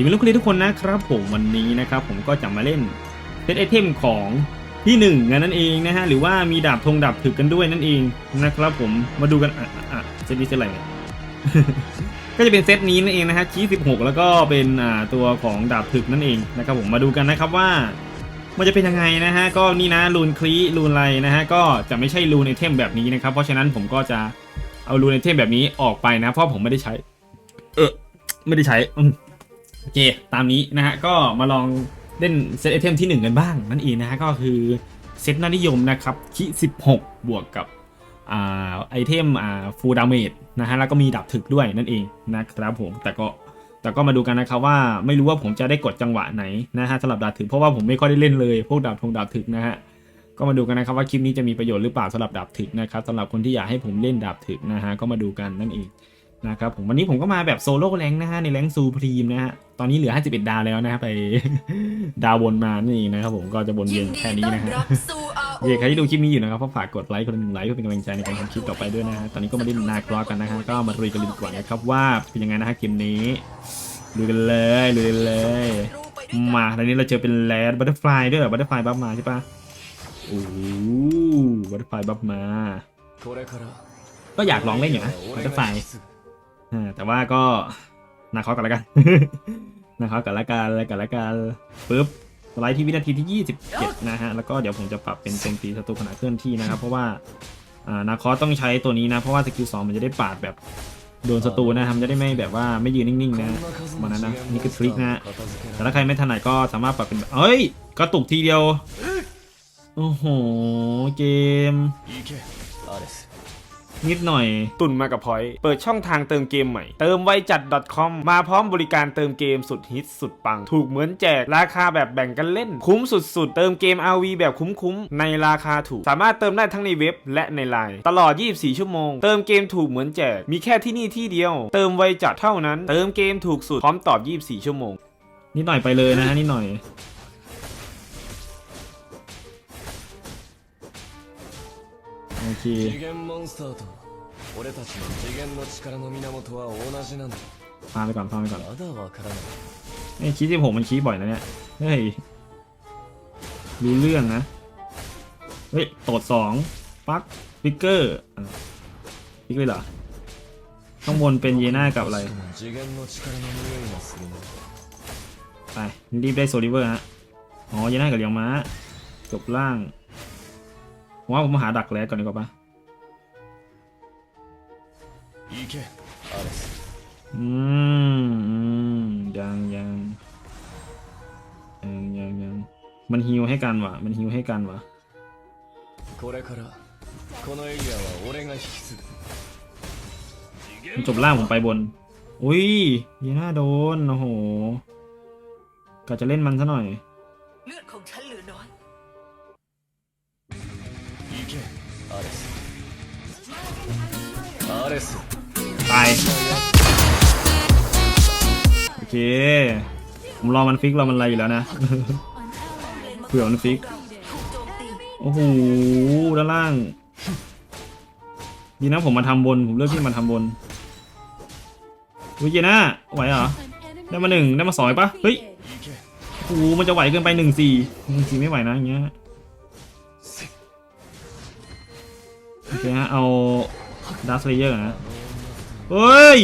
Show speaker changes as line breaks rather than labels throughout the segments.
ดีม่รู้คุณทุกคนนะครับผมวันนี้นะครับผมก็จะมาเล่นเซตไอเทมของที่หนึ่งนั่นเองนะฮะหรือว่ามีดาบธงดาบถึกกันด้วยนั่นเองนะครับผมมาดูกันอะอะเซตนี้เซตอะไรเนี่ยก็จะเป็นเซตนี้นั่นเองนะฮะชี้16 แล้วก็เป็นอ่าตัวของดาบถึกนั่นเองนะครับผมมาดูกันนะครับว่ามันจะเป็นยังไงนะฮะก็นี่นะรูนคลีรูนไรนะฮะก็จะไม่ใช่รูนไอเทมแบบนี้นะครับเพราะฉะนั้นผมก็จะเอารูนไอเทมแบบนี้ออกไปนะเพราะผมไม่ได้ใช้ เออไม่ได้ใช้อื โอเค ตามนี้นะฮะ ก็มาลองเล่นเซตไอเทมที่ 1 กันบ้างนั่นเองนะฮะ ก็คือเซตน่านิยมนะครับคิ16 บวกกับอ่าไอเทมอ่าฟูลดาเมจนะฮะ แล้วก็มีดับถึกด้วยนั่นเองนะครับผม แต่ก็แต่ก็มาดูกันนะครับว่าไม่รู้ว่าผมจะได้กดจังหวะไหนนะฮะสำหรับดาบถึกเพราะว่าผมไม่ค่อยได้เล่นเลยพวกดาบทงดาบถึกนะฮะก็มาดูกันนะครับว่าคลิปนี้จะมีประโยชน์หรือเปล่าสำหรับดาบถึกนะครับสำหรับคนที่อยากให้ผมเล่นดาบถึกนะฮะก็มาดูกันนั่นเอง นะครับผมวันนี้ผมก็มาแบบโซโล่แรงค์นะฮะในแรงค์ซูพรีมนะฮะตอนนี้เหลือ 51 ดาวแล้วนะฮะไปดาวบนมานี่เองนะครับผมก็จะวนเวียนแค่นี้นะฮะเย่ใครที่ดูคลิปนี้อยู่นะครับก็ฝากกดไลค์คนละหนึ่งไลค์เพื่อเป็นกำลังใจในการทำคลิปต่อไปด้วยนะฮะตอนนี้ก็มาเล่นนากรอกันนะฮะก็มาลุยกันเลยดีกว่านะครับว่าเป็นยังไงนะฮะเกมนี้ลุยกันเลยลุยกันเลยมาตอนนี้เราเจอเป็นแรดบัตเตอร์ฟลายด้วยบัตเตอร์ฟลายบัฟมาใช่ปะโอ้บัตเตอร์ฟลายบัฟมา ก็อยากลองเล่นอยู่นะบัตเตอร์ฟลายอ่า แต่ว่าก็นาคอกันแล้วกันนาคอกันแล้วกันแล้วกันแล้วกันปึ๊บสไลด์ที่วินาทีที่ 27 นะฮะ แล้วก็เดี๋ยวผมจะปรับเป็นโจมตีศัตรูขณะเคลื่อนที่นะครับ เพราะว่าอ่านาคอต้องใช้ตัวนี้นะ เพราะว่าสกิลสองมันจะได้ปาดแบบโดนศัตรูนะครับมันจะได้ไม่แบบว่าไม่ยืนนิ่งๆนะมันนั้นนะนี่คือทริคนะฮะแต่ถ้าใครไม่ถนัดก็สามารถปรับเป็นแบบเอ้ยกระตุกทีเดียว โอ้โห เกม นิดหน่อย ตุนมากับพอยเปิดช่องทางเติมเกมใหม่ เติมไวจัด .com มาพร้อมบริการเติมเกมสุดฮิตสุดปัง ถูกเหมือนแจก ราคาแบบแบ่งกันเล่น คุ้มสุดๆ เติมเกม RV แบบคุ้มๆ ในราคาถูก สามารถเติมได้ทั้งในเว็บและในไลน์ตลอด 24 ชั่วโมง เติมเกมถูกเหมือนแจก มีแค่ที่นี่ที่เดียว เติมไวจัดเท่านั้น เติมเกมถูกสุดพร้อมตอบ 24 ชั่วโมงนิดหน่อยไปเลยนะฮะนิดหน่อย
次元モンスターと俺たちの次元の力の源は同じなんだ
พาไปก่อนพาไปก่อน
まだわからない
ไอ้คีที่ผมมันคีบ่อยนะเนี่ย เฮ้ย รู้เรื่องนะ เฮ้ยตดสองปักฟิกเกอร์ฟิกเลยเหรอ ข้างบนเป็นเยน่ากับอะไร
どうしても次元の力の匂いがするな
ไป รีบได้โซลิเวอร์ฮะ อ๋อ เยน่ากับเลียงม้า จบล่าง ว่าผมหาดักแล้วก่อนดีกว่าปะอืมอืมยังยังยังยังยังมันฮิวให้กันวะมันฮิวให้กันวะจบล่างผมไปบน อุ้ยยีน่าโดน โอ้โหกะจะเล่นมันซะหน่อย ตาย โอเค ผมรอมันฟิกรอมันอะไรอยู่แล้วนะ เผื่อมันฟิก
โอ้
โห ด้านล่าง ดีนะผมมาทำบน ผมเลือกที่มาทำบนวิเจน่าไหวเหรอ ได้มาหนึ่งได้มาสองปะเฮ้ยโอ้โหมันจะไหวเกินไปหนึ่งสี่หนึ่งสี่ไม่ไหวนะอย่างเงี้ยโอเคฮะเอา ดัสเลเยอร์นะเฮ้ย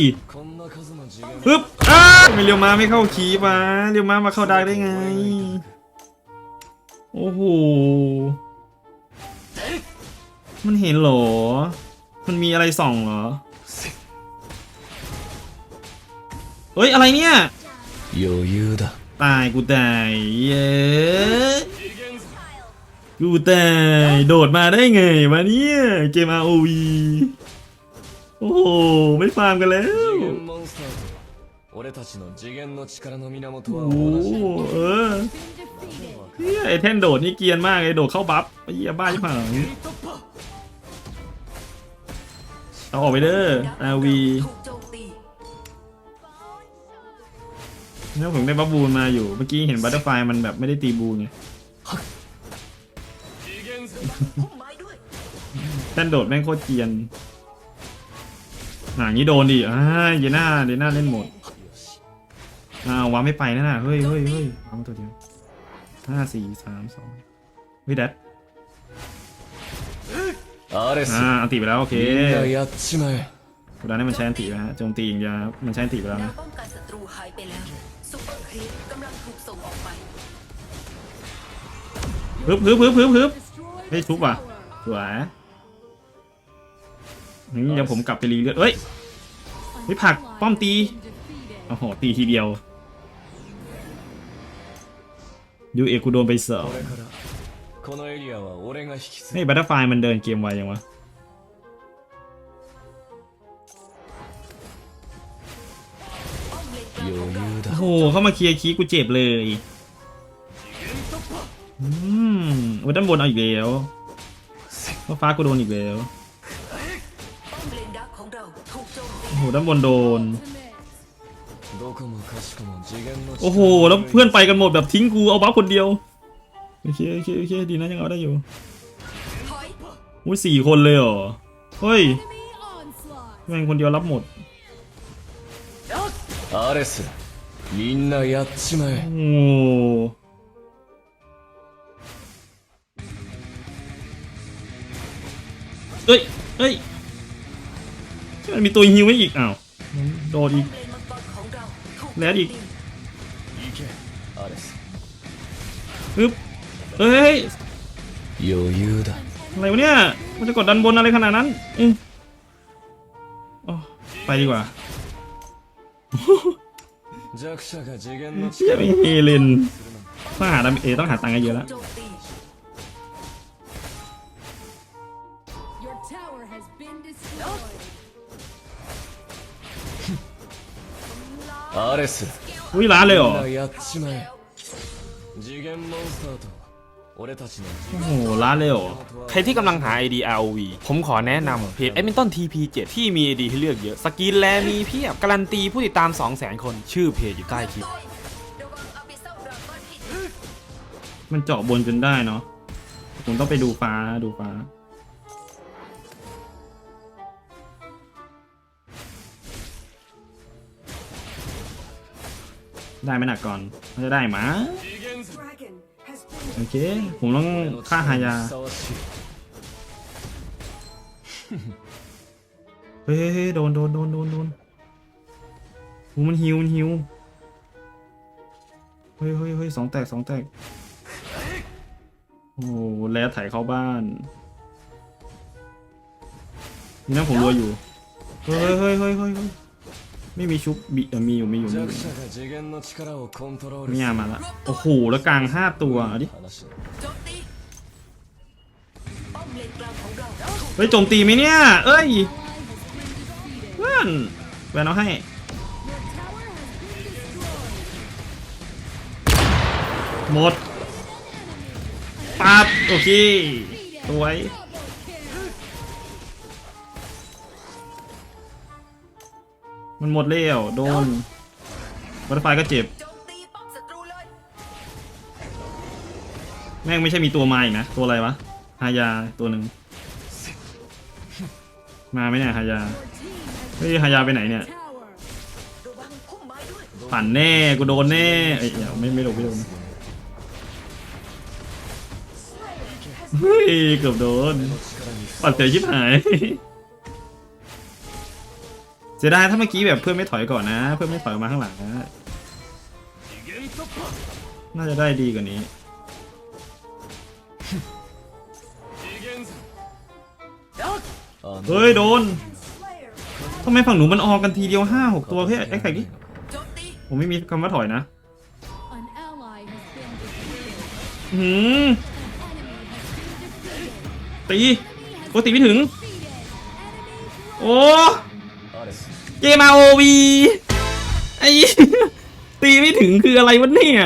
ฮึบอ้าไม่เรียวมาไม่เข้าคีบมาเรียวมามาเข้าดาร์กได้ไง โอ้โห มันเห็นเหรอ มันมีอะไรส่องเหรอ เฮ้ย อะไรเนี่ยตายกูตายเย้กูตายโดดมาได้ไงวะเนี่ย เกม ROV โอ้โห ไม่ฟาร์มกันแล้ว
次元モンスターと俺たちの次元の力の源
โอ้
は
โห
同じ
เออเฮียไอแท่นโดดนี่เกรียนมากเลยโดดเข้าบัฟไอ้เฮียบ้าชิบหายเอาออกไปเด้อ RV
ถูกโจมตี
เนี่ยผมได้บัฟบูนมาอยู่ เมื่อกี้เห็นบัตเตอร์ไฟมันแบบไม่ได้ตีบูนไง
次元戦
พุ่มไม้ด้วย
แท่นโดดแม่งโคตรเกรียน หาอย่างนี้โดนดิอ่าเยน่าเดน่าเล่นหมด
よし
อ้าววางไม่ไปนั่นน่ะเฮ้ยเฮ้ยเฮ้ยวางมาตัวเดียวห้าสี่สามสองเฮ้ยแดด
アレス
อ่าอันติไปแล้วโอเค
みんなやっちまえ
กูได้ให้มันใช้อันติไปฮะโจมตีอย่างเดียวครับมันใช้อันติไปแล้ว
แนว
นะ
ป้องกันศัตรูหายไปแล้วซุปเปอร์ครีปกำลังถูกส่งออกไป
ฮึบฮึบฮึบฮึบฮึบเฮ้ยทุบว่ะสวย นี่เดี๋ยวผมกลับไปรีเลือดเอ้ยเฮ้ยผักป้อมตีโอ้โหตีทีเดียวยูเอกูโดนไปเสิร์
ฟนี่
บัตเตอร์ไฟมันเดินเกมไวยังวะโอ้โหเข้ามาเคลียร์คีกูเจ็บเลยอืมวัด้านบนเอาอีกแล้วฟ้ากูโดนอีกแล้ว
โจมตี
โอ้โห ด้านบนโดน
どこもかしこも次元の力
โอ้โห แล้วเพื่อนไปกันหมดแบบทิ้งกูเอาบัฟคนเดียว โอเค โอเค โอเค ดีนะยังเอาได้อยู่
ถอย
อุ้ยสี่คนเลยเหรอ เฮ้ยแม่งคนเดียวรับหมด
アレスみんなやっちまえ
โอ้เอ้ยเอ้ย มีตัวฮิวไม่อีกอ้าวโดนอีก
แรดอีก
อึ๊บเฮ้ยอะไรวะเนี่ย มันจะกดดันบนอะไรขนาดนั้นอืมอ๋อไปดีกว่าเฮียเลนต้องหาดันเอต้องหาตังค์เยอะแล้ว
アレス
อุ้ยร้านเลยเหร
み
อ
んなやっちまえ次元モンスターと俺たちの次
โอ้โหร้านเลยเหรอ
ใครที่กำลังหา ID ROV ผมขอแนะนำเพจ Edmonton TP7 ที่มี ID ให้เลือกเยอะ สกินแลมีเพียบ การันตีผู้ติดตาม 200,000 คน ชื่อเพจอยู่ใต้คลิป
ระวังอาบิเซลดราก้อนฮิต
มันเจาะบนจนได้เนาะ ผมต้องไปดูฟ้าดูฟ้า ได้ไหมหนักก่อนน่าจะได้มาโอเค ผมต้องฆ่าหายา เฮ้ยโดนโดนโดนโดนโดนมันหิวมันหิว เฮ้ยเฮ้ยเฮ้ยสองแตกสองแตก โอ้แล้วถ่ายเข้าบ้าน นี่นะผมรวยอยู่ เฮ้ยเฮ้ยเฮ้ยเฮ้ย ไม่มีชุบบิเอมีอยู่มีอยู่มีอยู่เนี่ยมาละโอ้โหแล้วกลางห้าตัวอาดิ
เฮ้
ยโจมตีไหมเนี่ย เอ้ยเพื่อนแวนเอาให้หมดปั๊บโอเคสวย มันหมดแล้วโดนบัตเตอร์ไฟก็เจ็บ แม่งไม่ใช่มีตัวมาอีกนะ ตัวอะไรวะฮายาตัวหนึ่งมาไหมเนี่ยฮายาเฮ้ยฮายาไปไหนเนี่ยปั่นแน่กูโดนแน่เอ้ยเดี๋ยไม่ไม่โดนไม่โดนเฮ้ยเกือบโดนปัดเสียชิบหาย สียดายถ้าเมื่อกี้แบบเพื่อนไม่ถอยก่อนนะ เพื่อนไม่ถอยมาข้างหลังนะน่าจะได้ดีกว่านี้เฮ้ยโดนทำไมฝั่งหนูมันออกกันทีเดียวห้าหกตัวเพื่อไอ้ไข่
กี้
ผมไม่มีคำว่าถอยนะหืมตีโอตีไม่ถึง โอ้ เกมาโอวีไอ้ตีไม่ถึงคืออะไรวะเนี่ย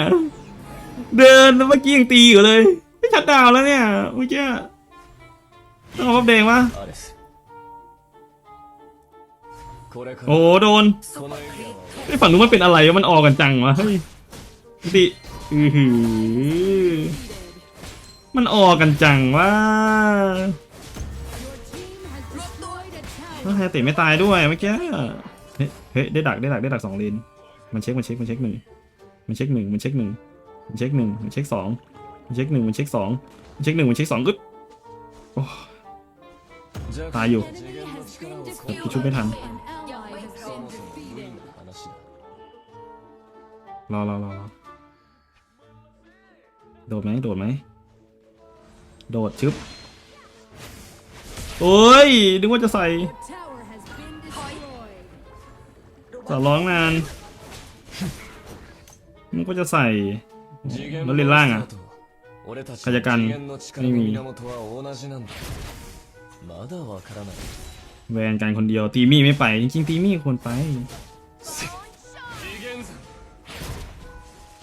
เดินเมื่อกี้ยังตีอยู่เลย ไม่ชัดดาวแล้วเนี่ยเมื่อกี้ต้องเอาบัฟแดงวะโอ้โดนไอ้ฝั่งนู้นมันเป็นอะไรมันออกกันจังวะยติอือหือมันออกกันจังว่า แฮติไม่ตายด้วยเมื่อกี้เฮ้ยได้ดักได้ดักได้ดักสองเลนมันเช็คมันเช็คมันเช็คหนึ่งมันเช็คหนึ่งมันเช็คหนึ่งมันเช็คหนึ่งมันเช็คสองมันเช็คหนึ่งมันเช็คสองมันเช็คหนึ่งมันเช็คสองกึ๊บตายอยู่กูชุบไม่ทันรอรอรอโดดไหมโดดไหมโดดชึบ โอ้ย นึกว่าจะใส่จะร้องนานนึกว่าจะใส่แล้วเลนล่างอะ
ขยักันไม่มี
แวนกันคนเดียวตีมี่ไม่ไป จริงๆตีมี่ควรไป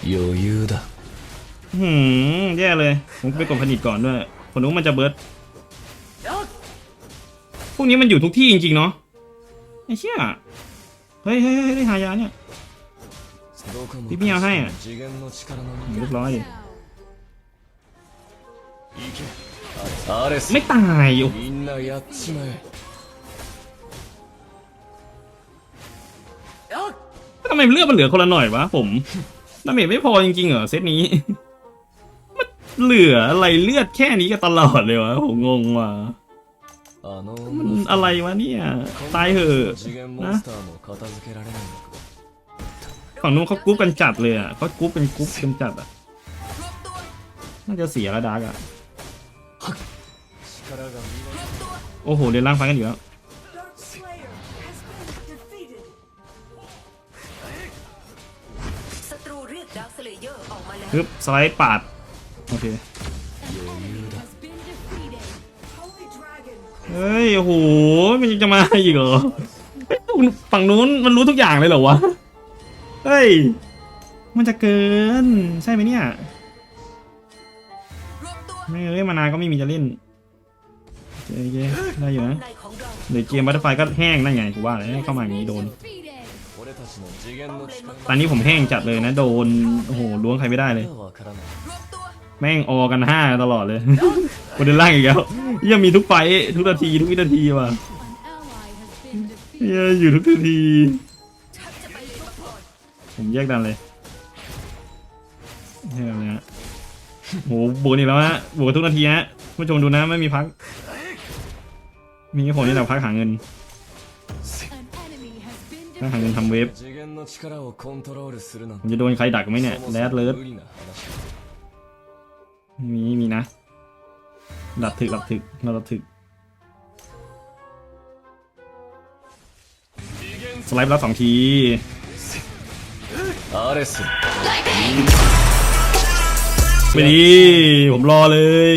เยอะ
หืมแย่เลย ผมไปกดผนิตก่อนด้วยผมนึกมันจะเบิร์ด พวกนี้มันอยู่ทุกที่จริงๆเนาะไอ้เชี่ยเฮ้ยเฮ้ยเฮ้ยหายาเนี่ยพี่พี่เอา
ให้อะ
เรียบร้อยดิไม่ตายอ
ยู่
ทำไมเลือดมันเหลือคนละหน่อยวะผมดำเมไม่พอจริงๆเหรอเซตนี้ มันเหลืออะไรเลือดแค่นี้ก็ตลอดเลยวะผมงงว่ะ อะไรวะเนี่ยตายเหอะ
นะ
ฝั่งนู้นเขากรุ๊ปกันจัดเลยอะเขากรุ๊ปเป็นกรุ๊ปกันจัดอะน่าจะเสียระดาร์กอะโอ้โหเรียนร่างพังกันอยู่แล้วฮึบสไลด์ปาดโอเค เฮ้ยโอ้โหมันยังจะมาอีกเหรอฝั่งนู้นมันรู้ทุกอย่างเลยเหรอวะเฮ้ยมันจะเกินใช่ไหมเนี่ยไม่เล่นมานานก็ไม่มีจะเล่นเจ๊ได้อยู่นะ
เดี๋
ยวเกมบัตเตอร์ไฟก็แห้งนั่นไงกูว่าเลยเข้ามาอย่างนี้โดนตอนนี้ผมแห้งจัดเลยนะโดนโอ้โหล้วงใครไม่ได้เลย แม่งออกันห้าตลอดเลยกูเดินล่างอีกแล้ว ยังมีทุกไฟทุกนาทีทุกวินาทีว่ะยั
ง
อยู่ทุกนาที ผมแยกดันเลยแค่นี้ฮะโหบวกอีกแล้วฮะบวกทุกนาทีฮะผู้ชมดูนะไม่มีพัก มีแค่ผมนี่แหละพักหาเงินหาเงินทำเว็บผมจะโดนใครดักไหมเนี่ยแรดเลิศมีมีนะ หลับถึกหลับถึกเราดับถึกสไลด์แล้วสองที
ออเดส
ไม่ดีผมรอเลย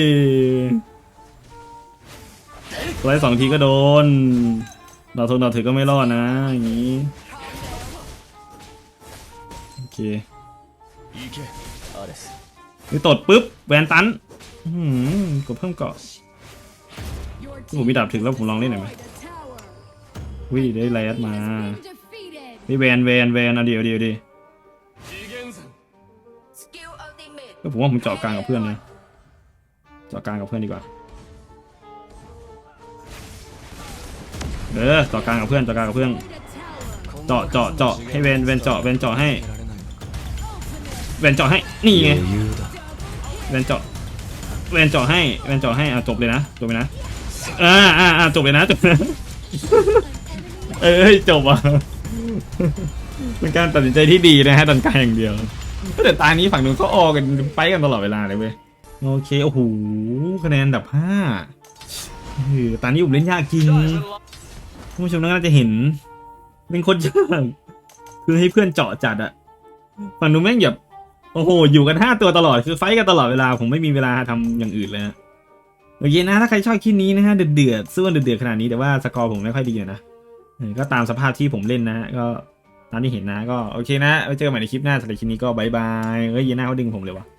สไลด์สองทีก็โดนเราทนเราถือก็ไม่รอดนะอย่างนี้โอเคนี่ตดปุ๊บแวนตัน กดเพิ่มเกาะผมมีดาบถึงแล้วผมลองเล่นหน่อยไหมวิ่งได้แรดมานี่แวนแวนแวนเอาเดียวเดี
ยว
ดีก็
ผมว่าผมเจาะกลางกับเพื่อนนะเจาะกลางกับเพื่อนดีกว่าเออเจาะกลางกับเพื่อนเจาะกลางกับเพื่อนเจาะเจาะเจาะให้แวนแวนเจาะแวนเจาะให้แวนเจาะให้นี่ไงแวนเจาะ เวนเจาะให้เวนเจาะให้อะจบเลยนะจบเลยนะอ่าอ่าอ่าจบเลยนะจบเลยนะเอ้ยจบอะเป็นการตัดสินใจที่ดีนะฮะดันกลางอย่างเดียวแต่ตานี้ฝั่งนู้นเขาออกันไปกันตลอดเวลาเลยเว้ยโอเคโอ้โหคะแนนดับห้าเออตานี้ผมเล่นยากจริงผู้ชมน่าจะเห็นเป็นคนยากคือให้เพื่อนเจาะจัดอะฝั่งนู้นแม่งแบบ โอ้โห อยู่กันห้าตัวตลอด คือไฟกันตลอดเวลา ผมไม่มีเวลาทำอย่างอื่นเลยนะโอเคนะ ถ้าใครชอบคลิปนี้นะฮะ เดือดๆสู้กันเดือดๆขนาดนี้ แต่ว่าสกอร์ผมไม่ค่อยดีอะนะ ก็ตามสภาพที่ผมเล่นนะก็ตามที่เห็นนะ ก็โอเคนะ ไว้เจอกันใหม่ในคลิปหน้าสำหรับคลิปนี้ก็บายบาย เฮ้ยเย็นหน้าเขาดึงผมเลยวะ